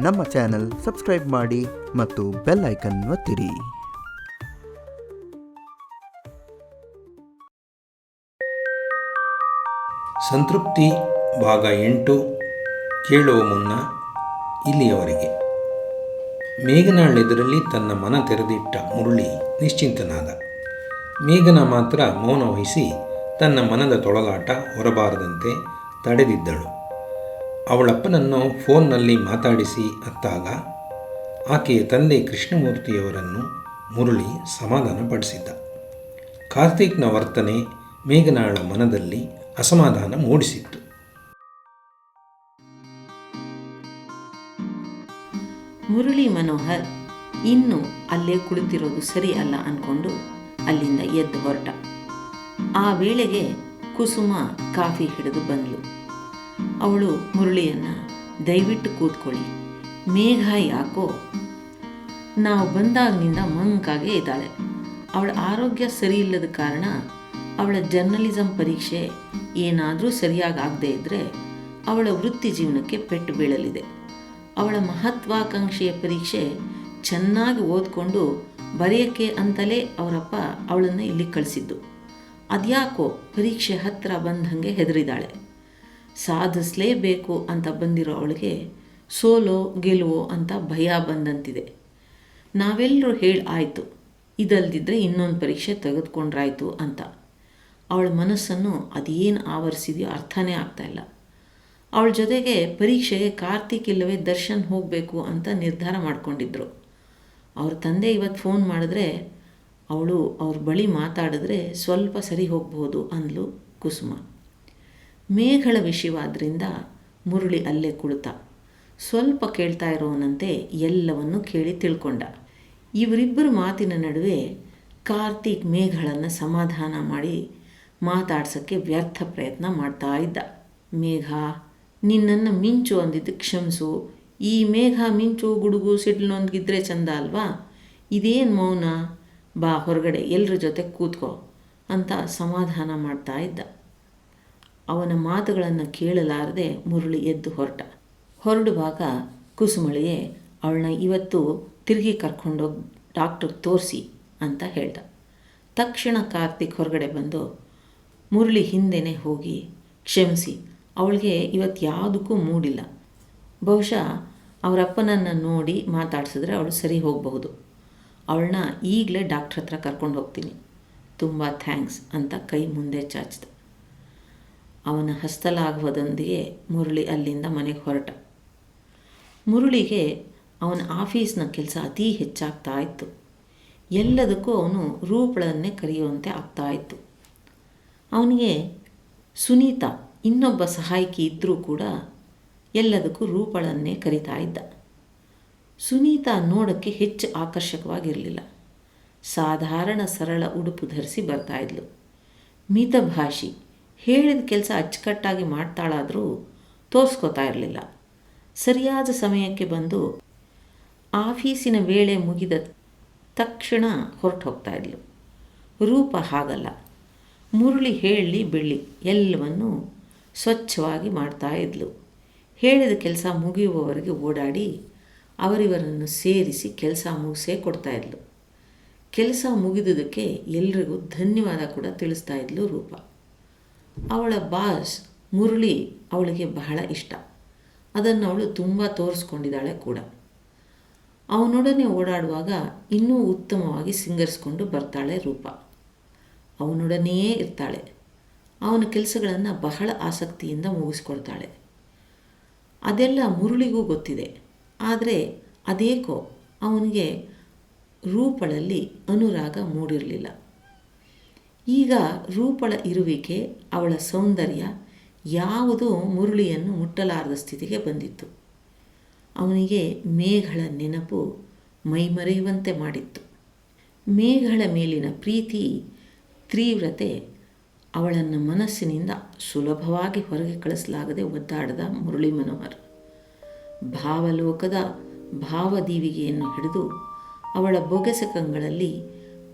ನಮ್ಮ channel subscribe ಮಾಡಿ ಮತ್ತು ಬೆಲ್ ಐಕನ್ ಒತ್ತಿರಿ. ಸಂತೃಪ್ತಿ ಭಾಗ ಎಂಟು, ಕೇಳುವ ಮುನ್ನ ಇಲ್ಲಿಯವರೆಗೆ. ಮೇಘನಾಳೆದರಲ್ಲಿ ತನ್ನ ಮನ ತೆರೆದಿಟ್ಟ ಮುರುಳಿ ನಿಶ್ಚಿಂತನಾದ. ಮೇಘನ ಮಾತ್ರ ಮೌನ ವಹಿಸಿ ತನ್ನ ಮನದ ತೊಳಲಾಟ ಹೊರಬಾರದಂತೆ ತಡೆದಿದ್ದಳು. ಅವಳಪ್ಪನನ್ನು ಫೋನ್ನಲ್ಲಿ ಮಾತಾಡಿಸಿ ಅತ್ತಾಗ, ಆಕೆಯ ತಂದೆ ಕೃಷ್ಣಮೂರ್ತಿಯವರನ್ನು ಮುರಳಿ ಸಮಾಧಾನಪಡಿಸಿದ್ದ. ಕಾರ್ತಿಕ್ನ ವರ್ತನೆ ಮೇಘನಾಳ ಮನದಲ್ಲಿ ಅಸಮಾಧಾನ ಮೂಡಿಸಿತ್ತು. ಮುರಳಿ ಮನೋಹರ್ ಇನ್ನು ಅಲ್ಲೇ ಕುಳಿತಿರೋದು ಸರಿ ಅಲ್ಲ ಅಂದ್ಕೊಂಡು ಅಲ್ಲಿಂದ ಎದ್ದು ಹೊರಟ. ಆ ವೇಳೆಗೆ ಕುಸುಮ ಕಾಫಿ ಹಿಡಿದು ಬಂದ್ಲು. ಅವಳು ಮುರಳಿಯನ್ನ ದಯವಿಟ್ಟು ಕೂತ್ಕೊಳ್ಳಿ. ಮೇಘ ಯಾಕೋ? ನಾವು ಬಂದಾಗಿನಿಂದ ಮಂಕಾಗೆ ಇದ್ದಾಳೆ. ಅವಳ ಆರೋಗ್ಯ ಸರಿ ಇಲ್ಲದ ಕಾರಣ ಅವಳ ಜರ್ನಲಿಸಂ ಪರೀಕ್ಷೆ ಏನಾದರೂ ಸರಿಯಾಗಿ ಆಗದೇ ಇದ್ದರೆ ಅವಳ ವೃತ್ತಿ ಜೀವನಕ್ಕೆ ಪೆಟ್ಟು ಬೀಳಲಿದೆ. ಅವಳ ಮಹತ್ವಾಕಾಂಕ್ಷೆಯ ಪರೀಕ್ಷೆ ಚೆನ್ನಾಗಿ ಓದ್ಕೊಂಡು ಬರೆಯೋಕ್ಕೆ ಅಂತಲೇ ಅವರಪ್ಪ ಅವಳನ್ನು ಇಲ್ಲಿ ಕಳಿಸಿದ್ದು. ಅದ್ಯಾಕೋ ಪರೀಕ್ಷೆ ಹತ್ತಿರ ಬಂದಂಗೆ ಹೆದರಿದಾಳೆ. ಸಾಧಿಸಲೇಬೇಕು ಅಂತ ಬಂದಿರೋ ಅವಳಿಗೆ ಸೋಲೋ ಗೆಲುವೋ ಅಂತ ಭಯ ಬಂದಂತಿದೆ. ನಾವೆಲ್ಲರೂ ಹೇಳಿ ಆಯಿತು ಇದಲ್ದಿದ್ದರೆ ಇನ್ನೊಂದು ಪರೀಕ್ಷೆ ತೆಗೆದುಕೊಂಡ್ರಾಯ್ತು ಅಂತ. ಅವಳ ಮನಸ್ಸನ್ನು ಅದೇನು ಆವರಿಸಿದೆಯೋ ಅರ್ಥನೇ ಆಗ್ತಾಯಿಲ್ಲ ಅವಳ ಜೊತೆಗೆ ಪರೀಕ್ಷೆಗೆ ಕಾರ್ತಿಕ್ ಇಲ್ಲವೇ ದರ್ಶನ್ ಹೋಗಬೇಕು ಅಂತ ನಿರ್ಧಾರ ಮಾಡಿಕೊಂಡಿದ್ರು. ಅವ್ರ ತಂದೆ ಇವತ್ತು ಫೋನ್ ಮಾಡಿದ್ರೆ, ಅವಳು ಅವ್ರ ಬಳಿ ಮಾತಾಡಿದ್ರೆ ಸ್ವಲ್ಪ ಸರಿ ಹೋಗ್ಬೋದು ಅಂದ್ಲು ಕುಸುಮ. ಮೇಘಳ ವಿಷಯವಾದ್ರಿಂದ ಮುರುಳಿ ಅಲ್ಲೇ ಕುಳಿತ. ಸ್ವಲ್ಪ ಕೇಳ್ತಾ ಇರೋನಂತೆ ಎಲ್ಲವನ್ನು ಕೇಳಿ ತಿಳ್ಕೊಂಡ. ಇವರಿಬ್ಬರ ಮಾತಿನ ನಡುವೆ ಕಾರ್ತಿಕ್ ಮೇಘಗಳನ್ನು ಸಮಾಧಾನ ಮಾಡಿ ಮಾತಾಡ್ಸೋಕ್ಕೆ ವ್ಯರ್ಥ ಪ್ರಯತ್ನ ಮಾಡ್ತಾ ಇದ್ದ. ಮೇಘ, ನಿನ್ನನ್ನು ಮಿಂಚು ಅಂದಿದ್ದು ಕ್ಷಮಿಸು. ಈ ಮೇಘ ಮಿಂಚು, ಗುಡುಗು ಸಿಡ್ಲೊಂದಿಗಿದ್ರೆ ಚಂದ ಅಲ್ವಾ? ಇದೇನು ಮೌನ? ಬಾ, ಹೊರಗಡೆ ಎಲ್ಲರ ಜೊತೆ ಕೂತ್ಕೋ ಅಂತ ಸಮಾಧಾನ ಮಾಡ್ತಾ ಇದ್ದ. ಅವನ ಮಾತುಗಳನ್ನು ಕೇಳಲಾರದೆ ಮುರುಳಿ ಎದ್ದು ಹೊರಟ. ಹೊರಡುವಾಗ ಕುಸುಮಳಿಯೇ, ಅವಳನ್ನ ಇವತ್ತು ತಿರುಗಿ ಕರ್ಕೊಂಡೋಗಿ ಡಾಕ್ಟರ್ ತೋರಿಸಿ ಅಂತ ಹೇಳ್ದ. ತಕ್ಷಣ ಕಾರ್ತಿಕ್ ಹೊರಗಡೆ ಬಂದು, ಮುರುಳಿ ಹಿಂದೆನೇ ಹೋಗಿ ಕ್ಷಮಿಸಿ, ಅವಳಿಗೆ ಇವತ್ತು ಯಾವುದಕ್ಕೂ ಮೂಡಿಲ್ಲ. ಬಹುಶಃ ಅವರಪ್ಪನನ್ನು ನೋಡಿ ಮಾತಾಡಿಸಿದ್ರೆ ಅವಳು ಸರಿ ಹೋಗಬಹುದು. ಅವಳನ್ನ ಈಗಲೇ ಡಾಕ್ಟ್ರ್ ಹತ್ರ ಕರ್ಕೊಂಡು ಹೋಗ್ತೀನಿ. ತುಂಬ ಥ್ಯಾಂಕ್ಸ್ ಅಂತ ಕೈ ಮುಂದೆ ಚಾಚಿದ. ಅವನ ಹಸ್ತಲಾಗುವುದೊಂದಿಗೆ ಮುರುಳಿ ಅಲ್ಲಿಂದ ಮನೆಗೆ ಹೊರಟ. ಮುರುಳಿಗೆ ಅವನ ಆಫೀಸ್ನ ಕೆಲಸ ಅತೀ ಹೆಚ್ಚಾಗ್ತಾ ಇತ್ತು. ಎಲ್ಲದಕ್ಕೂ ಅವನು ರೂಪಳನ್ನೇ ಕರೆಯುವಂತೆ ಆಗ್ತಾ ಇತ್ತು. ಅವನಿಗೆ ಸುನೀತಾ ಇನ್ನೊಬ್ಬ ಸಹಾಯಕಿ ಇದ್ದರೂ ಕೂಡ ಎಲ್ಲದಕ್ಕೂ ರೂಪಳನ್ನೇ ಕರಿತಾ ಇದ್ದ. ಸುನೀತಾ ನೋಡೋಕ್ಕೆ ಹೆಚ್ಚು ಆಕರ್ಷಕವಾಗಿರಲಿಲ್ಲ. ಸಾಧಾರಣ ಸರಳ ಉಡುಪು ಧರಿಸಿ ಬರ್ತಾ ಇದ್ಲು. ಮಿತಭಾಷಿ ಹೇಳಿದ ಕೆಲಸ ಅಚ್ಚುಕಟ್ಟಾಗಿ ಮಾಡ್ತಾಳಾದರೂ ತೋರಿಸ್ಕೋತಾ ಇರಲಿಲ್ಲ. ಸರಿಯಾದ ಸಮಯಕ್ಕೆ ಬಂದು ಆಫೀಸಿನ ವೇಳೆ ಮುಗಿದ ತಕ್ಷಣ ಹೊರಟು ಹೋಗ್ತಾ ಇದ್ಲು. ರೂಪ ಹಾಗಲ್ಲ. ಮುರುಳಿ ಹೇಳಿ ಬೆಳ್ಳಿ ಎಲ್ಲವನ್ನೂ ಸ್ವಚ್ಛವಾಗಿ ಮಾಡ್ತಾ ಇದ್ಲು. ಹೇಳಿದ ಕೆಲಸ ಮುಗಿಯುವವರೆಗೆ ಓಡಾಡಿ ಅವರಿವರನ್ನು ಸೇರಿಸಿ ಕೆಲಸ ಮುಗಿಸೇ ಕೊಡ್ತಾ ಇದ್ಲು. ಕೆಲಸ ಮುಗಿದುದಕ್ಕೆ ಎಲ್ರಿಗೂ ಧನ್ಯವಾದ ಕೂಡ ತಿಳಿಸ್ತಾ ಇದ್ಲು ರೂಪ. ಅವಳ ಬಾಸ್ ಮುರಳಿ ಅವಳಿಗೆ ಬಹಳ ಇಷ್ಟ. ಅದನ್ನು ಅವಳು ತುಂಬ ತೋರಿಸ್ಕೊಂಡಿದ್ದಾಳೆ ಕೂಡ. ಅವನೊಡನೆ ಓಡಾಡುವಾಗ ಇನ್ನೂ ಉತ್ತಮವಾಗಿ ಸಿಂಗರಿಸ್ಕೊಂಡು ಬರ್ತಾಳೆ ರೂಪ. ಅವನೊಡನೆಯೇ ಇರ್ತಾಳೆ. ಅವನ ಕೆಲಸಗಳನ್ನು ಬಹಳ ಆಸಕ್ತಿಯಿಂದ ಮುಗಿಸ್ಕೊಳ್ತಾಳೆ. ಅದೆಲ್ಲ ಮುರುಳಿಗೂ ಗೊತ್ತಿದೆ. ಆದರೆ ಅದೇಕೋ ಅವನಿಗೆ ರೂಪಳಲ್ಲಿ ಅನುರಾಗ ಮೂಡಿರಲಿಲ್ಲ. ಈಗ ರೂಪಳ ಇರುವಿಕೆ, ಅವಳ ಸೌಂದರ್ಯ ಯಾವುದೂ ಮುರುಳಿಯನ್ನು ಮುಟ್ಟಲಾರದ ಸ್ಥಿತಿಗೆ ಬಂದಿತ್ತು. ಅವನಿಗೆ ಮೇಘಳ ನೆನಪು ಮೈಮರೆಯುವಂತೆ ಮಾಡಿತ್ತು. ಮೇಘಳ ಮೇಲಿನ ಪ್ರೀತಿ, ತೀವ್ರತೆ ಅವಳನ್ನು ಮನಸ್ಸಿನಿಂದ ಸುಲಭವಾಗಿ ಹೊರಗೆ ಕಳಿಸಲಾಗದೆ ಒದ್ದಾಡದ ಮುರಳಿ ಮನೋಹರ್. ಭಾವಲೋಕದ ಭಾವದೀವಿಗೆಯನ್ನು ಹಿಡಿದು ಅವಳ ಬೊಗೆಸಕಂಗಳಲ್ಲಿ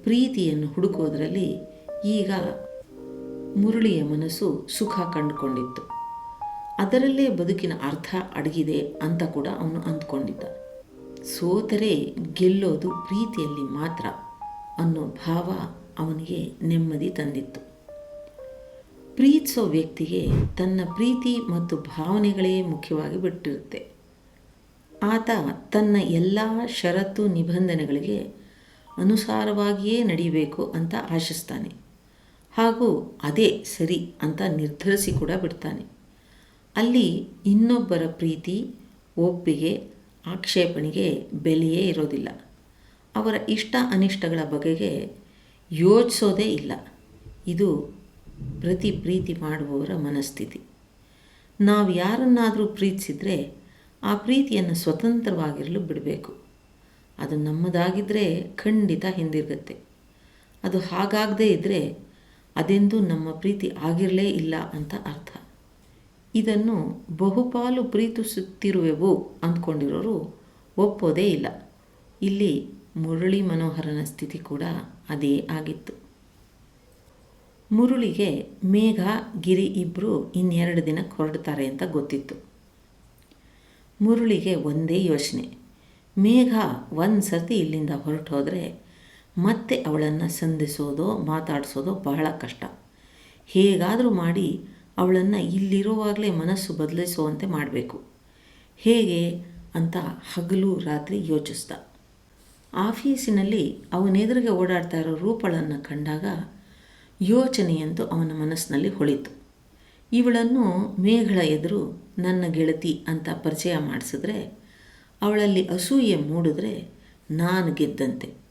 ಪ್ರೀತಿಯನ್ನು ಹುಡುಕೋದರಲ್ಲಿ ಈಗ ಮುರಳಿಯ ಮನಸ್ಸು ಸುಖ ಕಂಡುಕೊಂಡಿತ್ತು. ಅದರಲ್ಲೇ ಬದುಕಿನ ಅರ್ಥ ಅಡಗಿದೆ ಅಂತ ಕೂಡ ಅವನು ಅಂದ್ಕೊಂಡಿದ್ದ. ಸೋತರೆ ಗೆಲ್ಲೋದು ಪ್ರೀತಿಯಲ್ಲಿ ಮಾತ್ರ ಅನ್ನೋ ಭಾವ ಅವನಿಗೆ ನೆಮ್ಮದಿ ತಂದಿತ್ತು. ಪ್ರೀತಿಸೋ ವ್ಯಕ್ತಿಗೆ ತನ್ನ ಪ್ರೀತಿ ಮತ್ತು ಭಾವನೆಗಳೇ ಮುಖ್ಯವಾಗಿ ಬಿಟ್ಟಿರುತ್ತೆ. ಆತ ತನ್ನ ಎಲ್ಲ ಷರತ್ತು ನಿಬಂಧನೆಗಳಿಗೆ ಅನುಸಾರವಾಗಿಯೇ ನಡೀಬೇಕು ಅಂತ ಆಶಿಸ್ತಾನೆ. ಹಾಗೂ ಅದೇ ಸರಿ ಅಂತ ನಿರ್ಧರಿಸಿ ಕೂಡ ಬಿಡ್ತಾನೆ. ಅಲ್ಲಿ ಇನ್ನೊಬ್ಬರ ಪ್ರೀತಿ, ಒಪ್ಪಿಗೆ, ಆಕ್ಷೇಪಣೆಗೆ ಬೆಲೆಯೇ ಇರೋದಿಲ್ಲ. ಅವರ ಇಷ್ಟ ಅನಿಷ್ಟಗಳ ಬಗೆಗೆ ಯೋಚಿಸೋದೇ ಇಲ್ಲ. ಇದು ಪ್ರತಿ ಪ್ರೀತಿ ಮಾಡುವವರ ಮನಸ್ಥಿತಿ. ನಾವು ಯಾರನ್ನಾದರೂ ಪ್ರೀತಿಸಿದರೆ ಆ ಪ್ರೀತಿಯನ್ನು ಸ್ವತಂತ್ರವಾಗಿರಲು ಬಿಡಬೇಕು. ಅದು ನಮ್ಮದಾಗಿದ್ದರೆ ಖಂಡಿತ ಹಿಂದಿರುಗತ್ತೆ. ಅದು ಹಾಗಾಗದೇ ಇದ್ದರೆ ಅದೆಂದೂ ನಮ್ಮ ಪ್ರೀತಿ ಆಗಿರಲೇ ಇಲ್ಲ ಅಂತ ಅರ್ಥ. ಇದನ್ನು ಬಹುಪಾಲು ಪ್ರೀತಿಸುತ್ತಿರುವೆವು ಅಂದ್ಕೊಂಡಿರೋರು ಒಪ್ಪೋದೇ ಇಲ್ಲ. ಇಲ್ಲಿ ಮುರಳಿ ಮನೋಹರನ ಸ್ಥಿತಿ ಕೂಡ ಅದೇ ಆಗಿತ್ತು. ಮುರುಳಿಗೆ ಮೇಘ, ಗಿರಿ ಇಬ್ಬರು ಇನ್ನೆರಡು ದಿನಕ್ಕೆ ಹೊರಡ್ತಾರೆ ಅಂತ ಗೊತ್ತಿತ್ತು. ಮುರುಳಿಗೆ ಒಂದೇ ಯೋಚನೆ. ಮೇಘ ಒಂದು ಸರ್ತಿ ಇಲ್ಲಿಂದ ಹೊರಟು ಹೋದರೆ ಮತ್ತೆ ಅವಳನ್ನು ಸಂಧಿಸೋದೋ, ಮಾತಾಡಿಸೋದೋ ಬಹಳ ಕಷ್ಟ. ಹೇಗಾದರೂ ಮಾಡಿ ಅವಳನ್ನು ಇಲ್ಲಿರುವಾಗಲೇ ಮನಸ್ಸು ಬದಲಿಸುವಂತೆ ಮಾಡಬೇಕು. ಹೇಗೆ ಅಂತ ಹಗಲು ರಾತ್ರಿ ಯೋಚಿಸ್ದ. ಆಫೀಸಿನಲ್ಲಿ ಅವನೆದುರಿಗೆ ಓಡಾಡ್ತಾ ಇರೋ ರೂಪಳನ್ನು ಕಂಡಾಗ ಯೋಚನೆಯಂತೂ ಅವನ ಮನಸ್ಸಿನಲ್ಲಿ ಹೊಳಿತು. ಇವಳನ್ನು ಮೇಘಳ ಎದುರು ನನ್ನ ಗೆಳತಿ ಅಂತ ಪರಿಚಯ ಮಾಡಿಸಿದ್ರೆ, ಅವಳಲ್ಲಿ ಅಸೂಯೆ ಮೂಡಿದ್ರೆ ನಾನು ಗೆದ್ದಂತೆ.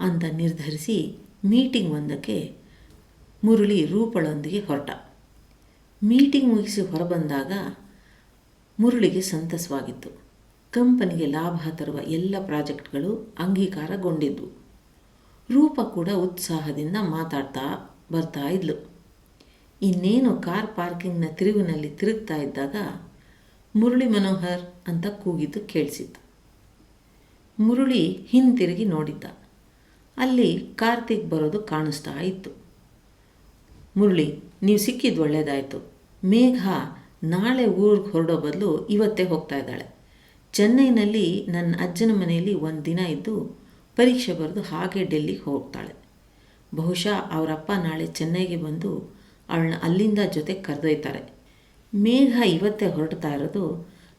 ಅಂತ ನಿರ್ಧರಿಸಿ ಮೀಟಿಂಗ್ ಒಂದಕ್ಕೆ ಮುರಳಿ ರೂಪಳೊಂದಿಗೆ ಹೊರಟ. ಮೀಟಿಂಗ್ ಮುಗಿಸಿ ಹೊರಬಂದಾಗ ಮುರಳಿಗೆ ಸಂತಸವಾಗಿತ್ತು. ಕಂಪನಿಗೆ ಲಾಭ ತರುವ ಎಲ್ಲ ಪ್ರಾಜೆಕ್ಟ್ಗಳು ಅಂಗೀಕಾರಗೊಂಡಿದ್ವು ರೂಪ ಕೂಡ ಉತ್ಸಾಹದಿಂದ ಮಾತಾಡ್ತಾ ಬರ್ತಾ ಇದ್ಲು. ಇನ್ನೇನು ಕಾರ್ ಪಾರ್ಕಿಂಗ್ನ ತಿರುವಿನಲ್ಲಿ ತಿರುಗ್ತಾ ಇದ್ದಾಗ ಮುರಳಿ ಮನೋಹರ್ ಅಂತ ಕೂಗಿದ್ದು ಕೇಳಿಸಿತ್ತು. ಮುರುಳಿ ಹಿಂತಿರುಗಿ ನೋಡಿದ್ದ. ಅಲ್ಲಿ ಕಾರ್ತಿಕ್ ಬರೋದು ಕಾಣಿಸ್ತಾ ಇತ್ತು. ಮುರಳಿ, ನೀವು ಸಿಕ್ಕಿದ್ದು ಒಳ್ಳೆಯದಾಯಿತು ಮೇಘ ನಾಳೆ ಊರಿಗೆ ಹೊರಡೋ ಬದಲು ಇವತ್ತೇ ಹೋಗ್ತಾ ಇದ್ದಾಳೆ. ಚೆನ್ನೈನಲ್ಲಿ ನನ್ನ ಅಜ್ಜನ ಮನೆಯಲ್ಲಿ ಒಂದು ದಿನ ಇದ್ದು ಪರೀಕ್ಷೆ ಬರೆದು ಹಾಗೆ ಡೆಲ್ಲಿಗೆ ಹೋಗ್ತಾಳೆ. ಬಹುಶಃ ಅವರಪ್ಪ ನಾಳೆ ಚೆನ್ನೈಗೆ ಬಂದು ಅವಳನ್ನ ಅಲ್ಲಿಂದ ಜೊತೆ ಕರೆದೊಯ್ತಾರೆ. ಮೇಘ ಇವತ್ತೇ ಹೊರಡ್ತಾ ಇರೋದು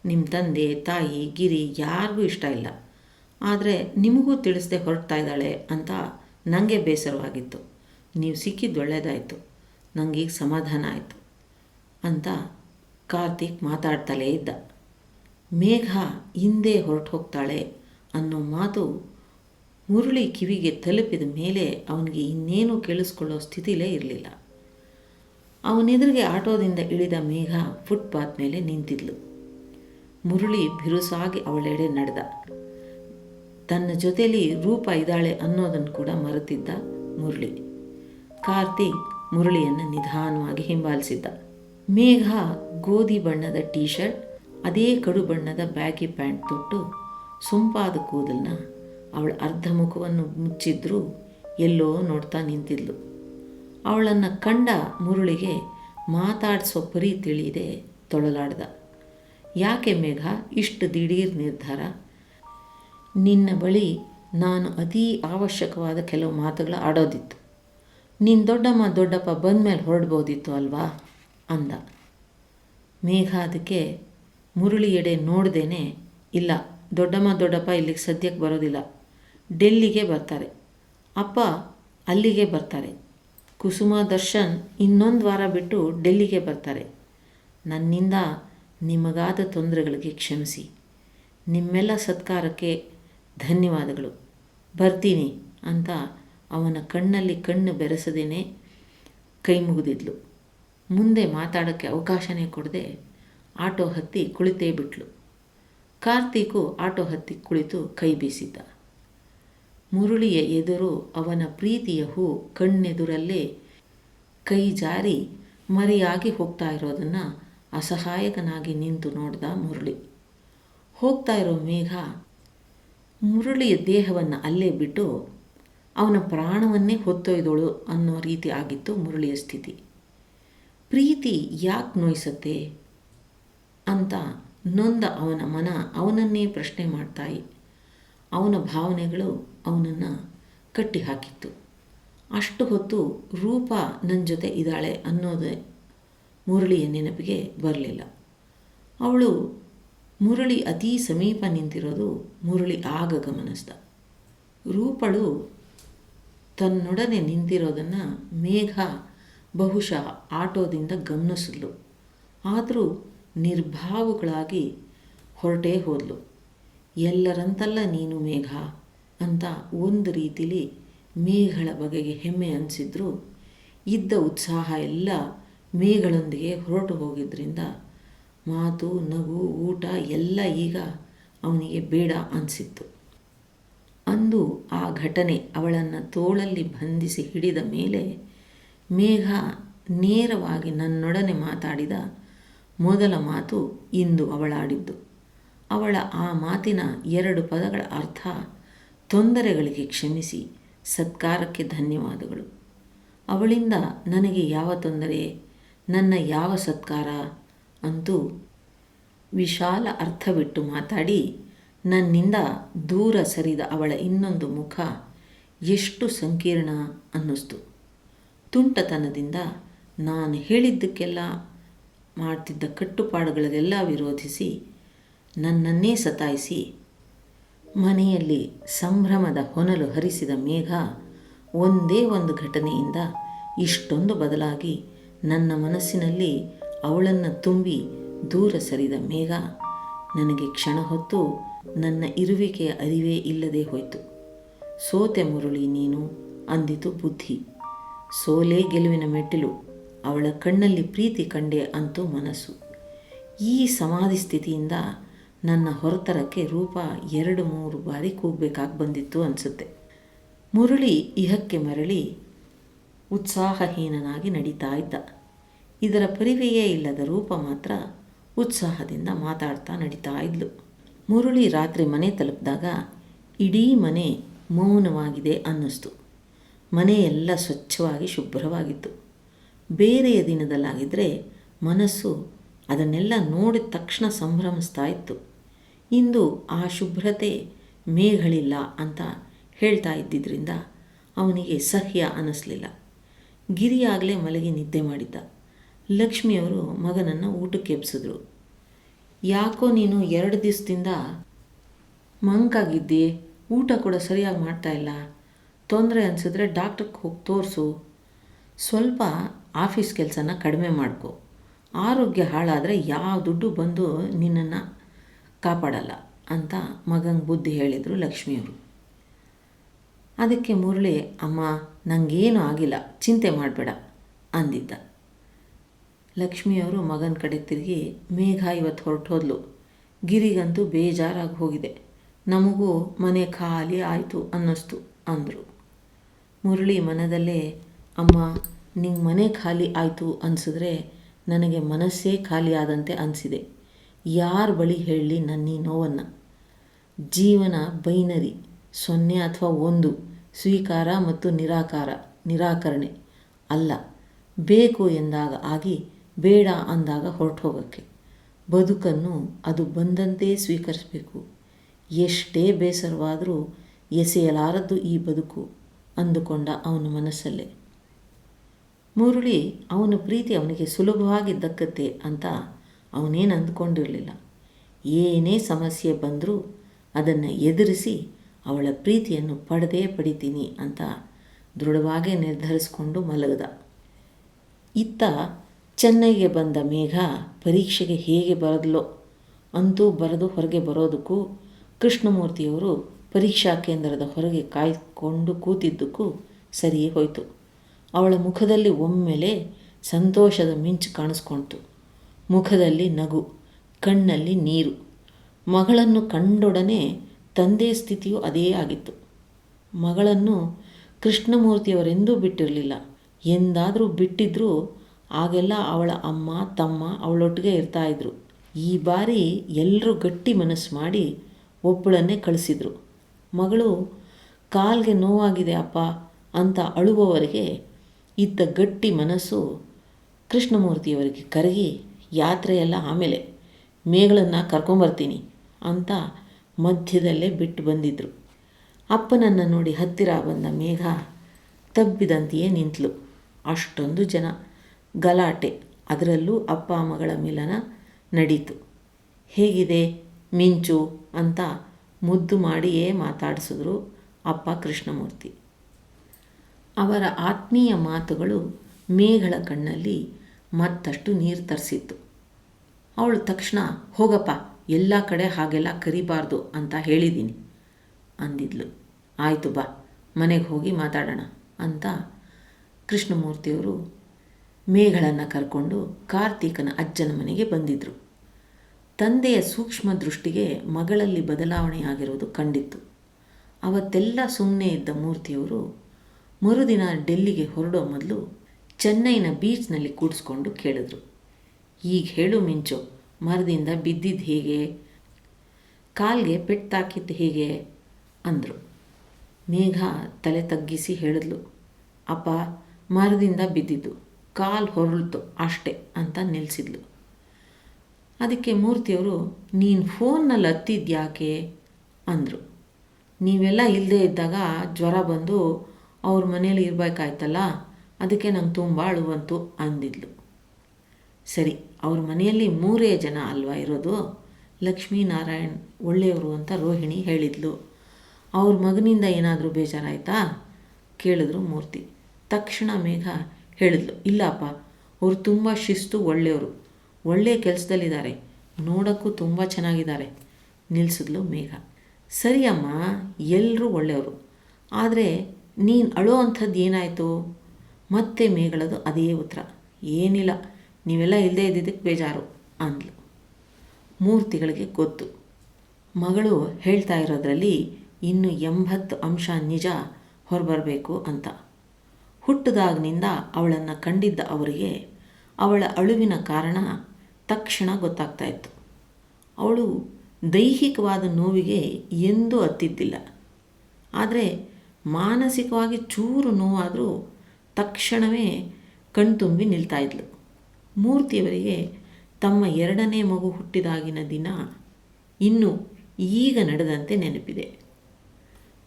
ನಿಮ್ಮ ತಂದೆ, ತಾಯಿ, ಗಿರಿ ಯಾರಿಗೂ ಇಷ್ಟ ಇಲ್ಲ. ಆದರೆ ನಿಮಗೂ ತಿಳಿಸ್ದೆ ಹೊರಡ್ತಾ ಇದ್ದಾಳೆ ಅಂತ ನನಗೆ ಬೇಸರವಾಗಿತ್ತು ನೀವು ಸಿಕ್ಕಿದ್ದು ಒಳ್ಳೆಯದಾಯಿತು ನನಗೀಗ ಸಮಾಧಾನ ಆಯಿತು ಅಂತ ಕಾರ್ತಿಕ್ ಮಾತಾಡ್ತಲೇ ಇದ್ದ. ಮೇಘ ಹಿಂದೆ ಹೊರಟು ಹೋಗ್ತಾಳೆ ಅನ್ನೋ ಮಾತು ಮುರುಳಿ ಕಿವಿಗೆ ತಲುಪಿದ ಮೇಲೆ ಅವನಿಗೆ ಇನ್ನೇನು ಕೇಳಿಸ್ಕೊಳ್ಳೋ ಸ್ಥಿತಿಲೇ ಇರಲಿಲ್ಲ. ಅವನೆದುರಿಗೆ ಆಟೋದಿಂದ ಇಳಿದ ಮೇಘ ಫುಟ್ಪಾತ್ ಮೇಲೆ ನಿಂತಿದ್ಲು. ಮುರುಳಿ ಬಿರುಸಾಗಿ ಅವಳೆಡೆ ನಡೆದ. ತನ್ನ ಜೊತೆಯಲ್ಲಿ ರೂಪ ಇದ್ದಾಳೆ ಅನ್ನೋದನ್ನು ಕೂಡ ಮರೆತಿದ್ದ ಮುರಳಿ. ಕಾರ್ತಿಕ್ ಮುರಳಿಯನ್ನು ನಿಧಾನವಾಗಿ ಹಿಂಬಾಲಿಸಿದ್ದ. ಮೇಘ ಗೋಧಿ ಬಣ್ಣದ ಟೀ ಶರ್ಟ್ ಅದೇ ಕಡು ಬಣ್ಣದ ಬ್ಯಾಗಿ ಪ್ಯಾಂಟ್ ತೊಟ್ಟು ಸೊಂಪಾದ ಕೂದಲನ್ನ ಅವಳ ಅರ್ಧ ಮುಖವನ್ನು ಮುಚ್ಚಿದ್ರೂ ಎಲ್ಲೋ ನೋಡ್ತಾ ನಿಂತಿದ್ಲು. ಅವಳನ್ನು ಕಂಡ ಮುರುಳಿಗೆ ಮಾತಾಡಿಸೋ ಪರಿ ತಿಳಿಯದೆ ತೊಳಲಾಡ್ದ. ಯಾಕೆ ಮೇಘ? ಇಷ್ಟು ದಿಢೀರ್ ನಿರ್ಧಾರ? ನಿನ್ನ ಬಳಿ ನಾನು ಅತೀ ಅವಶ್ಯಕವಾದ ಕೆಲವು ಮಾತುಗಳು ಆಡೋದಿತ್ತು. ನಿನ್ನ ದೊಡ್ಡಮ್ಮ ದೊಡ್ಡಪ್ಪ ಬಂದ ಮೇಲೆ ಹೊರಡ್ಬೋದಿತ್ತು ಅಲ್ವಾ? ಅಂದ. ಮೇಘ ಅದಕ್ಕೆ ಮುರುಳಿ ಎಡೆ ನೋಡ್ದೇನೆ, ಇಲ್ಲ, ದೊಡ್ಡಮ್ಮ ದೊಡ್ಡಪ್ಪ ಇಲ್ಲಿಗೆ ಸದ್ಯಕ್ಕೆ ಬರೋದಿಲ್ಲ. ಡೆಲ್ಲಿಗೆ ಬರ್ತಾರೆ. ಅಪ್ಪ ಅಲ್ಲಿಗೆ ಬರ್ತಾರೆ. ಕುಸುಮ ದರ್ಶನ್ ಇನ್ನೊಂದು ವಾರ ಬಿಟ್ಟು ಡೆಲ್ಲಿಗೆ ಬರ್ತಾರೆ. ನನ್ನಿಂದ ನಿಮಗಾದ ತೊಂದರೆಗಳಿಗೆ ಕ್ಷಮಿಸಿ. ನಿಮ್ಮೆಲ್ಲ ಸತ್ಕಾರಕ್ಕೆ ಧನ್ಯವಾದಗಳು. ಬರ್ತೀನಿ ಅಂತ ಅವನ ಕಣ್ಣಲ್ಲಿ ಕಣ್ಣು ಬೆರೆಸದೇನೆ ಕೈ ಮುಗಿದಿದ್ಲು. ಮುಂದೆ ಮಾತಾಡೋಕ್ಕೆ ಅವಕಾಶನೇ ಕೊಡದೆ ಆಟೋ ಹತ್ತಿ ಕುಳಿತೇ ಬಿಟ್ಲು. ಕಾರ್ತೀಕು ಆಟೋ ಹತ್ತಿ ಕುಳಿತು ಕೈ ಬೀಸಿದ್ದ. ಮುರುಳಿಯ ಎದುರು ಅವನ ಪ್ರೀತಿಯ ಹೂ ಕಣ್ಣೆದುರಲ್ಲೇ ಕೈ ಜಾರಿ ಮರೆಯಾಗಿ ಹೋಗ್ತಾ ಇರೋದನ್ನು ಅಸಹಾಯಕನಾಗಿ ನಿಂತು ನೋಡ್ದ ಮುರುಳಿ. ಹೋಗ್ತಾ ಇರೋ ಮೇಘ ಮುರಳಿಯ ದೇಹವನ್ನು ಅಲ್ಲೇ ಬಿಟ್ಟು ಅವನ ಪ್ರಾಣವನ್ನೇ ಹೊತ್ತೊಯ್ದೋಳು ಅನ್ನೋ ರೀತಿ ಆಗಿತ್ತು ಮುರಳಿಯ ಸ್ಥಿತಿ. ಪ್ರೀತಿ ಯಾಕೆ ನೋಯಿಸತ್ತೆ ಅಂತ ನೊಂದ ಅವನ ಮನ ಅವನನ್ನೇ ಪ್ರಶ್ನೆ ಮಾಡ್ತಾಯಿ. ಅವನ ಭಾವನೆಗಳು ಅವನನ್ನು ಕಟ್ಟಿ ಹಾಕಿತ್ತು ಅಷ್ಟು ಹೊತ್ತು ರೂಪ ನನ್ನ ಜೊತೆ ಇದ್ದಾಳೆ ಅನ್ನೋದೇ ಮುರಳಿಯ ನೆನಪಿಗೆ ಬರಲಿಲ್ಲ. ಅವಳು ಮುರಳಿ ಅತೀ ಸಮೀಪ ನಿಂತಿರೋದು ಮುರಳಿ ಆಗ ಗಮನಿಸ್ದ ರೂಪಳು ತನ್ನೊಡನೆ ನಿಂತಿರೋದನ್ನು ಮೇಘ ಬಹುಶಃ ಆಟೋದಿಂದ ಗಮನಿಸಿದ್ಲು. ಆದರೂ ನಿರ್ಭಾವುಗಳಾಗಿ ಹೊರಟೇ ಹೋದ್ಲು. ಎಲ್ಲರಂತಲ್ಲ ನೀನು ಮೇಘ ಅಂತ ಒಂದು ರೀತಿಲಿ ಮೇಘಳ ಬಗೆಗೆ ಹೆಮ್ಮೆ ಅನಿಸಿದ್ರು. ಇದ್ದ ಉತ್ಸಾಹ ಎಲ್ಲ ಮೇಘಳೊಂದಿಗೆ ಹೊರಟು ಹೋಗಿದ್ದರಿಂದ ಮಾತು, ನಗು, ಊಟ ಎಲ್ಲ ಈಗ ಅವನಿಗೆ ಬೇಡ ಅನಿಸಿತ್ತು. ಅಂದು ಆ ಘಟನೆ ಅವಳನ್ನು ತೋಳಲ್ಲಿ ಬಂಧಿಸಿ ಹಿಡಿದ ಮೇಲೆ ಮೇಘ ನೇರವಾಗಿ ನನ್ನೊಡನೆ ಮಾತಾಡಿದ ಮೊದಲ ಮಾತು ಇಂದು ಅವಳಾಡಿದ್ದು. ಅವಳ ಆ ಮಾತಿನ ಎರಡು ಪದಗಳ ಅರ್ಥ ತೊಂದರೆಗಳಿಗೆ ಕ್ಷಮಿಸಿ, ಸತ್ಕಾರಕ್ಕೆ ಧನ್ಯವಾದಗಳು. ಅವಳಿಂದ ನನಗೆ ಯಾವ ತೊಂದರೆ, ನನ್ನ ಯಾವ ಸತ್ಕಾರ ಅಂತೂ ವಿಶಾಲ ಅರ್ಥವಿಟ್ಟು ಮಾತಾಡಿ, ನನ್ನಿಂದ ದೂರ ಸರಿದ ಅವಳ ಇನ್ನೊಂದು ಮುಖ ಎಷ್ಟು ಸಂಕೀರ್ಣ ಅನ್ನಿಸ್ತು. ತುಂಟತನದಿಂದ ನಾನು ಹೇಳಿದ್ದಕ್ಕೆಲ್ಲ, ಮಾಡ್ತಿದ್ದ ಕಟ್ಟುಪಾಡುಗಳಿಗೆಲ್ಲ ವಿರೋಧಿಸಿ ನನ್ನನ್ನೇ ಸತಾಯಿಸಿ, ಮನೆಯಲ್ಲಿ ಸಂಭ್ರಮದ ಹೊನಲು ಹರಿಸಿದ ಮೇಘ ಒಂದೇ ಒಂದು ಘಟನೆಯಿಂದ ಇಷ್ಟೊಂದು ಬದಲಾಗಿ ನನ್ನ ಮನಸ್ಸಿನಲ್ಲಿ ಅವಳನ್ನು ತುಂಬಿ ದೂರ ಸರಿದ ಮೇಘ, ನನಗೆ ಕ್ಷಣ ಹೊತ್ತು ನನ್ನ ಇರುವಿಕೆಯ ಅರಿವೇ ಇಲ್ಲದೆ ಹೋಯಿತು. ಸೋತೆ ಮುರುಳಿ ನೀನು ಅಂದಿತು ಬುದ್ಧಿ. ಸೋಲೇ ಗೆಲುವಿನ ಮೆಟ್ಟಿಲು, ಅವಳ ಕಣ್ಣಲ್ಲಿ ಪ್ರೀತಿ ಕಂಡೆ ಅಂತೂ ಮನಸ್ಸು. ಈ ಸಮಾಧಿ ಸ್ಥಿತಿಯಿಂದ ನನ್ನ ಹೊರತರಕ್ಕೆ ರೂಪ ಎರಡು ಮೂರು ಬಾರಿ ಕೂಗಬೇಕಾಗಿ ಬಂದಿತ್ತು ಅನಿಸುತ್ತೆ. ಮುರುಳಿ ಇಹಕ್ಕೆ ಮರಳಿ ಉತ್ಸಾಹಹೀನನಾಗಿ ನಡೀತಾ ಇದ್ದ. ಇದರ ಪರಿವೆಯೇ ಇಲ್ಲದ ರೂಪ ಮಾತ್ರ ಉತ್ಸಾಹದಿಂದ ಮಾತಾಡ್ತಾ ನಡೀತಾ ಇದ್ಲು. ಮುರುಳಿ ರಾತ್ರಿ ಮನೆ ತಲುಪಿದಾಗ ಇಡೀ ಮನೆ ಮೌನವಾಗಿದೆ ಅನ್ನಿಸ್ತು. ಮನೆಯೆಲ್ಲ ಸ್ವಚ್ಛವಾಗಿ ಶುಭ್ರವಾಗಿತ್ತು. ಬೇರೆಯ ದಿನದಲ್ಲಾಗಿದ್ದರೆ ಮನಸ್ಸು ಅದನ್ನೆಲ್ಲ ನೋಡಿದ ತಕ್ಷಣ ಸಂಭ್ರಮಿಸ್ತಾ ಇತ್ತು. ಇಂದು ಆ ಶುಭ್ರತೆ ಮೇಘಳಿಲ್ಲ ಅಂತ ಹೇಳ್ತಾ ಇದ್ದಿದ್ದರಿಂದ ಅವನಿಗೆ ಸಹ್ಯ ಅನ್ನಿಸ್ಲಿಲ್ಲ. ಗಿರಿಯಾಗಲೇ ಮಲಗಿ ನಿದ್ದೆ ಮಾಡಿದ್ದ. ಲಕ್ಷ್ಮಿಯವರು ಮಗನನ್ನು ಊಟಕ್ಕೆ ಎಬ್ಸಿದ್ರು. ಯಾಕೋ ನೀನು ಎರಡು ದಿವಸದಿಂದ ಮಂಕಾಗಿದ್ದಿ ಊಟ ಕೂಡ ಸರಿಯಾಗಿ ಮಾಡ್ತಾ ಇಲ್ಲ. ತೊಂದರೆ ಅನಿಸಿದ್ರೆ ಡಾಕ್ಟ್ರಿಗೆ ಹೋಗಿ ತೋರಿಸು. ಸ್ವಲ್ಪ ಆಫೀಸ್ ಕೆಲಸನ ಕಡಿಮೆ ಮಾಡ್ಕೊ. ಆರೋಗ್ಯ ಹಾಳಾದರೆ ಯಾವ ದುಡ್ಡು ಬಂದು ನಿನ್ನನ್ನು ಕಾಪಾಡಲ್ಲ ಅಂತ ಮಗಂಗೆ ಬುದ್ಧಿ ಹೇಳಿದರು ಲಕ್ಷ್ಮಿಯವರು ಅದಕ್ಕೆ ಮುರಳಿ, ಅಮ್ಮ ನನಗೇನು ಆಗಿಲ್ಲ, ಚಿಂತೆ ಮಾಡಬೇಡ, ಅಂದಿದ್ದ. ಲಕ್ಷ್ಮಿಯವರು ಮಗನ ಕಡೆ ತಿರುಗಿ ಮೇಘ ಇವತ್ತು ಹೊರಟೋದ್ಲು ಗಿರಿಗಂತೂ ಬೇಜಾರಾಗಿ ಹೋಗಿದೆ. ನಮಗೂ ಮನೆ ಖಾಲಿ ಆಯಿತು ಅನ್ನಿಸ್ತು ಅಂದರು. ಮುರಳಿ ಮನದಲ್ಲೇ, ಅಮ್ಮ, ನಿಂಗೆ ಮನೆ ಖಾಲಿ ಆಯಿತು ಅನಿಸಿದ್ರೆ ನನಗೆ ಮನಸ್ಸೇ ಖಾಲಿಯಾದಂತೆ ಅನಿಸಿದೆ. ಯಾರ ಬಳಿ ಹೇಳಲಿ ನನ್ನ ಈ ನೋವನ್ನು? ಜೀವನ ಬೈನರಿ, ಸೊನ್ನೆ ಅಥವಾ ಒಂದು, ಸ್ವೀಕಾರ ಮತ್ತು ನಿರಾಕಾರ, ನಿರಾಕರಣೆ. ಅಲ್ಲ, ಬೇಕು ಎಂದಾಗ ಆಗಿ ಬೇಡ ಅಂದಾಗ ಹೊರಟು ಹೋಗೋಕ್ಕೆ ಬದುಕನ್ನು ಅದು ಬಂದಂತೆ ಸ್ವೀಕರಿಸಬೇಕು. ಎಷ್ಟೇ ಬೇಸರವಾದರೂ ಎಸೆಯಲಾರದ್ದು ಈ ಬದುಕು ಅಂದುಕೊಂಡ ಅವನ ಮನಸ್ಸಲ್ಲೇ. ಮುರುಳಿ ಅವನ ಪ್ರೀತಿ ಅವನಿಗೆ ಸುಲಭವಾಗಿ ದಕ್ಕತ್ತೆ ಅಂತ ಅವನೇನು ಅಂದುಕೊಂಡಿರಲಿಲ್ಲ. ಏನೇ ಸಮಸ್ಯೆ ಬಂದರೂ ಅದನ್ನು ಎದುರಿಸಿ ಅವಳ ಪ್ರೀತಿಯನ್ನು ಪಡೆದೇ ಪಡಿತೀನಿ ಅಂತ ದೃಢವಾಗಿ ನಿರ್ಧರಿಸಿಕೊಂಡು ಮಲಗದ. ಇತ್ತ ಚೆನ್ನೈಗೆ ಬಂದ ಮೇಘ ಪರೀಕ್ಷೆಗೆ ಹೇಗೆ ಬರದ್ಲೋ ಅಂತೂ ಬರೆದು ಹೊರಗೆ ಬರೋದಕ್ಕೂ ಕೃಷ್ಣಮೂರ್ತಿಯವರು ಪರೀಕ್ಷಾ ಕೇಂದ್ರದ ಹೊರಗೆ ಕಾಯ್ಕೊಂಡು ಕೂತಿದ್ದಕ್ಕೂ ಸರಿಯೇ ಹೋಯಿತು. ಅವಳ ಮುಖದಲ್ಲಿ ಒಮ್ಮೆಲೆ ಸಂತೋಷದ ಮಿಂಚು ಕಾಣಿಸ್ಕೊಳ್ತು ಮುಖದಲ್ಲಿ ನಗು, ಕಣ್ಣಲ್ಲಿ ನೀರು. ಮಗಳನ್ನು ಕಂಡೊಡನೆ ತಂದೆ ಸ್ಥಿತಿಯು ಅದೇ ಆಗಿತ್ತು. ಮಗಳನ್ನು ಕೃಷ್ಣಮೂರ್ತಿಯವರೆಂದೂ ಬಿಟ್ಟಿರಲಿಲ್ಲ. ಎಂದಾದರೂ ಬಿಟ್ಟಿದ್ರೂ ಆಗೆಲ್ಲ ಅವಳ ಅಮ್ಮ, ತಮ್ಮ ಅವಳೊಟ್ಟಿಗೆ ಇರ್ತಾಯಿದ್ರು ಈ ಬಾರಿ ಎಲ್ಲರೂ ಗಟ್ಟಿ ಮನಸ್ಸು ಮಾಡಿ ಒಬ್ಬಳನ್ನೇ ಕಳಿಸಿದ್ರು. ಮಗಳು, ಕಾಲ್ಗೆ ನೋವಾಗಿದೆ ಅಪ್ಪ ಅಂತ ಅಳುವವರಿಗೆ ಇದ್ದ ಗಟ್ಟಿ ಮನಸ್ಸು ಕೃಷ್ಣಮೂರ್ತಿಯವರಿಗೆ ಕರಗಿ, ಯಾತ್ರೆಯೆಲ್ಲ ಆಮೇಲೆ ಮೇಗಳನ್ನು ಕರ್ಕೊಂಬರ್ತೀನಿ ಅಂತ ಮಧ್ಯದಲ್ಲೇ ಬಿಟ್ಟು ಬಂದಿದ್ದರು ಅಪ್ಪನನ್ನು ನೋಡಿ ಹತ್ತಿರ ಬಂದ ಮೇಘ ತಬ್ಬಿದಂತೆಯೇ ನಿಂತಳು ಅಷ್ಟೊಂದು ಜನ. ಗಲಾಟೆ. ಅದರಲ್ಲೂ ಅಪ್ಪ ಮಗಳ ಮಿಲನ ನಡೀತು. ಹೇಗಿದೆ ಮಿಂಚು ಅಂತ ಮುದ್ದು ಮಾಡಿಯೇ ಮಾತಾಡಿಸಿದ್ರು ಅಪ್ಪ ಕೃಷ್ಣಮೂರ್ತಿ. ಅವರ ಆತ್ಮೀಯ ಮಾತುಗಳು ಮೇಘಳ ಕಣ್ಣಲ್ಲಿ ಮತ್ತಷ್ಟು ನೀರು ತರಿಸಿತ್ತು. ಅವಳು ತಕ್ಷಣ, ಹೋಗಪ್ಪ, ಎಲ್ಲ ಕಡೆ ಹಾಗೆಲ್ಲ ಕರಿಬಾರ್ದು ಅಂತ ಹೇಳಿದ್ದೀನಿ ಅಂದಿದ್ಲು. ಆಯಿತು ಬಾ, ಮನೆಗೆ ಹೋಗಿ ಮಾತಾಡೋಣ ಅಂತ ಕೃಷ್ಣಮೂರ್ತಿಯವರು ಮೇಘಳನ್ನು ಕರ್ಕೊಂಡು ಕಾರ್ತೀಕನ ಅಜ್ಜನ ಮನೆಗೆ ಬಂದಿದ್ದರು ತಂದೆಯ ಸೂಕ್ಷ್ಮ ದೃಷ್ಟಿಗೆ ಮಗಳಲ್ಲಿ ಬದಲಾವಣೆಯಾಗಿರುವುದು ಕಂಡಿತ್ತು. ಅವತ್ತೆಲ್ಲ ಸುಮ್ಮನೆ ಇದ್ದ ಮೂರ್ತಿಯವರು ಮರುದಿನ ಡೆಲ್ಲಿಗೆ ಹೊರಡೋ ಮೊದಲು ಚೆನ್ನೈನ ಬೀಚ್ನಲ್ಲಿ ಕೂಡಿಸ್ಕೊಂಡು ಕೇಳಿದ್ರು. ಈಗ ಹೇಳು ಮಿಂಚು, ಮರದಿಂದ ಬಿದ್ದಿದ್ದು ಹೇಗೆ? ಕಾಲ್ಗೆ ಪೆಟ್ಟಾಕಿದ್ದು ಹೇಗೆ? ಅಂದರು. ಮೇಘ ತಲೆ ತಗ್ಗಿಸಿ ಹೇಳಿದ್ಲು. ಅಪ್ಪ, ಮರದಿಂದ ಬಿದ್ದಿದ್ದು. ಕಾಲು ಹೊರಳಿತು ಅಷ್ಟೇ ಅಂತ ನಿಲ್ಲಿಸಿದ್ಲು ಅದಕ್ಕೆ ಮೂರ್ತಿಯವರು, ನೀನು ಫೋನ್ನಲ್ಲಿ ಹತ್ತಿದ್ಯಾಕೆ? ಅಂದರು. ನೀವೆಲ್ಲ ಇಲ್ಲದೆ ಇದ್ದಾಗ ಜ್ವರ ಬಂದು ಅವ್ರ ಮನೇಲಿ ಇರಬೇಕಾಯ್ತಲ್ಲ, ಅದಕ್ಕೆ ನಂಗೆ ತುಂಬ ಅಳುವಂತು ಅಂದಿದ್ಲು. ಸರಿ, ಅವ್ರ ಮನೆಯಲ್ಲಿ ಮೂರೇ ಜನ ಅಲ್ವಾ ಇರೋದು? ಲಕ್ಷ್ಮೀನಾರಾಯಣ್ ಒಳ್ಳೆಯವರು ಅಂತ ರೋಹಿಣಿ ಹೇಳಿದ್ಲು. ಅವ್ರ ಮಗನಿಂದ ಏನಾದರೂ ಬೇಜಾರಾಯ್ತಾ? ಕೇಳಿದ್ರು ಮೂರ್ತಿ. ತಕ್ಷಣ ಮೇಘ ಹೇಳಿದ್ಲು, ಇಲ್ಲಪ್ಪ, ಅವರು ತುಂಬ ಶಿಸ್ತು, ಒಳ್ಳೆಯವರು. ಒಳ್ಳೆಯ ಕೆಲಸದಲ್ಲಿದ್ದಾರೆ. ನೋಡೋಕ್ಕೂ ತುಂಬ ಚೆನ್ನಾಗಿದ್ದಾರೆ ನಿಲ್ಲಿಸಿದ್ಲು ಮೇಘ. ಸರಿಯಮ್ಮ ಎಲ್ಲರೂ ಒಳ್ಳೆಯವರು. ಆದರೆ ನೀನು ಅಳೋ ಅಂಥದ್ದು ಏನಾಯಿತು? ಮತ್ತೆ ಮೇಘಳದು ಅದೇ ಉತ್ತರ. ಏನಿಲ್ಲ, ನೀವೆಲ್ಲ ಇಲ್ಲದೇ ಇದ್ದಿದ್ದಕ್ಕೆ ಬೇಜಾರು, ಅಂದ್ಲು. ಮೂರ್ತಿಗಳಿಗೆ ಗೊತ್ತು. ಮಗಳು ಹೇಳ್ತಾ ಇರೋದ್ರಲ್ಲಿ ಇನ್ನು ಎಂಬತ್ತು ಅಂಶ ನಿಜ ಹೊರಬರಬೇಕು ಅಂತ. ಹುಟ್ಟಿದಾಗಿನಿಂದ ಅವಳನ್ನು ಕಂಡಿದ್ದ ಅವರಿಗೆ ಅವಳ ಅಳುವಿನ ಕಾರಣ ತಕ್ಷಣ ಗೊತ್ತಾಗ್ತಾ ಇತ್ತು ಅವಳು ದೈಹಿಕವಾದ ನೋವಿಗೆ ಎಂದೂ ಹತ್ತಿದ್ದಿಲ್ಲ ಆದರೆ ಮಾನಸಿಕವಾಗಿ ಚೂರು ನೋವಾದರೂ ತಕ್ಷಣವೇ ಕಣ್ತುಂಬಿ ನಿಲ್ತಾ ಇದ್ಲು ಮೂರ್ತಿಯವರಿಗೆ ತಮ್ಮ ಎರಡನೇ ಮಗು ಹುಟ್ಟಿದಾಗಿನ ದಿನ ಇನ್ನು ಈಗ ನಡೆದಂತೆ ನೆನಪಿದೆ.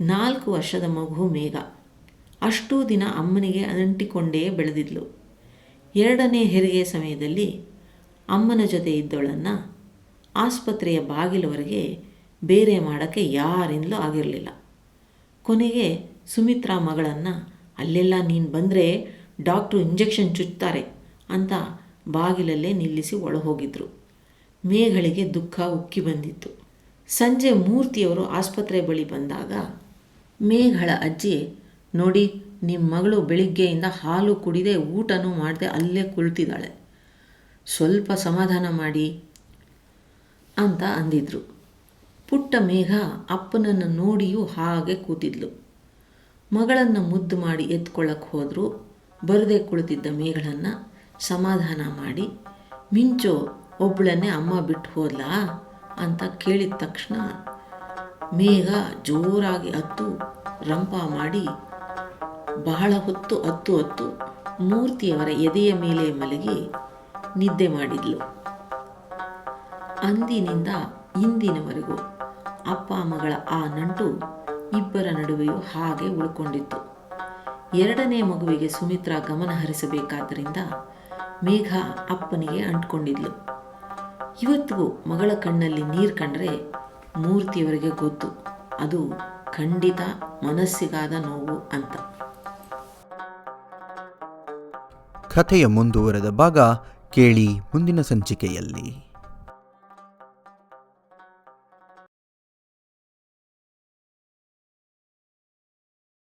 ನಾಲ್ಕು ವರ್ಷದ ಮಗು ಮೇಘ. ಅಷ್ಟೂ ದಿನ ಅಮ್ಮನಿಗೆ ಅಂಟಿಕೊಂಡೇ ಬೆಳೆದಿದ್ಲು. ಎರಡನೇ ಹೆರಿಗೆ ಸಮಯದಲ್ಲಿ ಅಮ್ಮನ ಜೊತೆ ಇದ್ದವಳನ್ನು ಆಸ್ಪತ್ರೆಯ ಬಾಗಿಲವರೆಗೆ ಬೇರೆ ಮಾಡೋಕ್ಕೆ ಯಾರಿಂದಲೂ ಆಗಿರಲಿಲ್ಲ. ಕೊನೆಗೆ ಸುಮಿತ್ರಾ ಮಗಳನ್ನು, ಅಲ್ಲೆಲ್ಲ ನೀನು ಬಂದರೆ ಡಾಕ್ಟ್ರು ಇಂಜೆಕ್ಷನ್ ಚುಚ್ತಾರೆ ಅಂತ ಬಾಗಿಲಲ್ಲೇ ನಿಲ್ಲಿಸಿ ಒಳಹೋಗಿದ್ರು. ಮೇಘಳಿಗೆ ದುಃಖ ಉಕ್ಕಿ ಬಂದಿತ್ತು. ಸಂಜೆ ಮೂರ್ತಿಯವರು ಆಸ್ಪತ್ರೆ ಬಳಿ ಬಂದಾಗ ಮೇಘಳ ಅಜ್ಜಿ ನೋಡಿ ನಿಮ್ಮ ಮಗಳು ಬೆಳಿಗ್ಗೆಯಿಂದ ಹಾಲು ಕುಡಿದೆ ಊಟನೂ ಮಾಡದೆ ಅಲ್ಲೇ ಕುಳಿತಿದ್ದಾಳೆ. ಸ್ವಲ್ಪ ಸಮಾಧಾನ ಮಾಡಿ ಅಂತ ಅಂದಿದ್ರು. ಪುಟ್ಟ ಮೇಘ ಅಪ್ಪನನ್ನು ನೋಡಿಯೂ ಹಾಗೆ ಕೂತಿದ್ಲು. ಮಗಳನ್ನು ಮುದ್ದು ಮಾಡಿ ಎತ್ಕೊಳ್ಳಕ್ಕೆ ಹೋದರೂ. ಬರದೇ ಕುಳಿತಿದ್ದ ಮೇಘಳನ್ನು ಸಮಾಧಾನ ಮಾಡಿ, ಮಿಂಚು ಒಬ್ಬಳನ್ನೇ ಅಮ್ಮ ಬಿಟ್ಟು ಹೋದ್ಲಾ? ಅಂತ ಕೇಳಿದ ತಕ್ಷಣ ಮೇಘ ಜೋರಾಗಿ ಹತ್ತು, ರಂಪ ಮಾಡಿ ಬಹಳ ಹೊತ್ತು ಹತ್ತು ಅತ್ತು ಮೂರ್ತಿಯವರ ಎದೆಯ ಮೇಲೆ ಮಲಗಿ ನಿದ್ದೆ ಮಾಡಿದ್ಲು. ಅಂದಿನಿಂದ ಇಂದಿನವರೆಗೂ ಅಪ್ಪ, ಮಗಳ ಆ ನಂಟು ಇಬ್ಬರ ನಡುವೆಯೂ ಹಾಗೆ ಉಳ್ಕೊಂಡಿತ್ತು. ಎರಡನೇ ಮಗುವಿಗೆ ಸುಮಿತ್ರಾ ಗಮನ ಹರಿಸಬೇಕಾದ್ದರಿಂದ ಮೇಘ ಅಪ್ಪನಿಗೆ ಅಂಟ್ಕೊಂಡಿದ್ಲು. ಇವತ್ತಿಗೂ ಮಗಳ ಕಣ್ಣಲ್ಲಿ ನೀರು ಕಂಡ್ರೆ ಮೂರ್ತಿಯವರಿಗೆ ಗೊತ್ತು, ಅದು ಖಂಡಿತ ಮನಸ್ಸಿಗಾದ ನೋವು ಅಂತ. ಕಥೆಯ ಮುಂದುವರೆದ ಭಾಗ ಕೇಳಿ ಮುಂದಿನ ಸಂಚಿಕೆಯಲ್ಲಿ.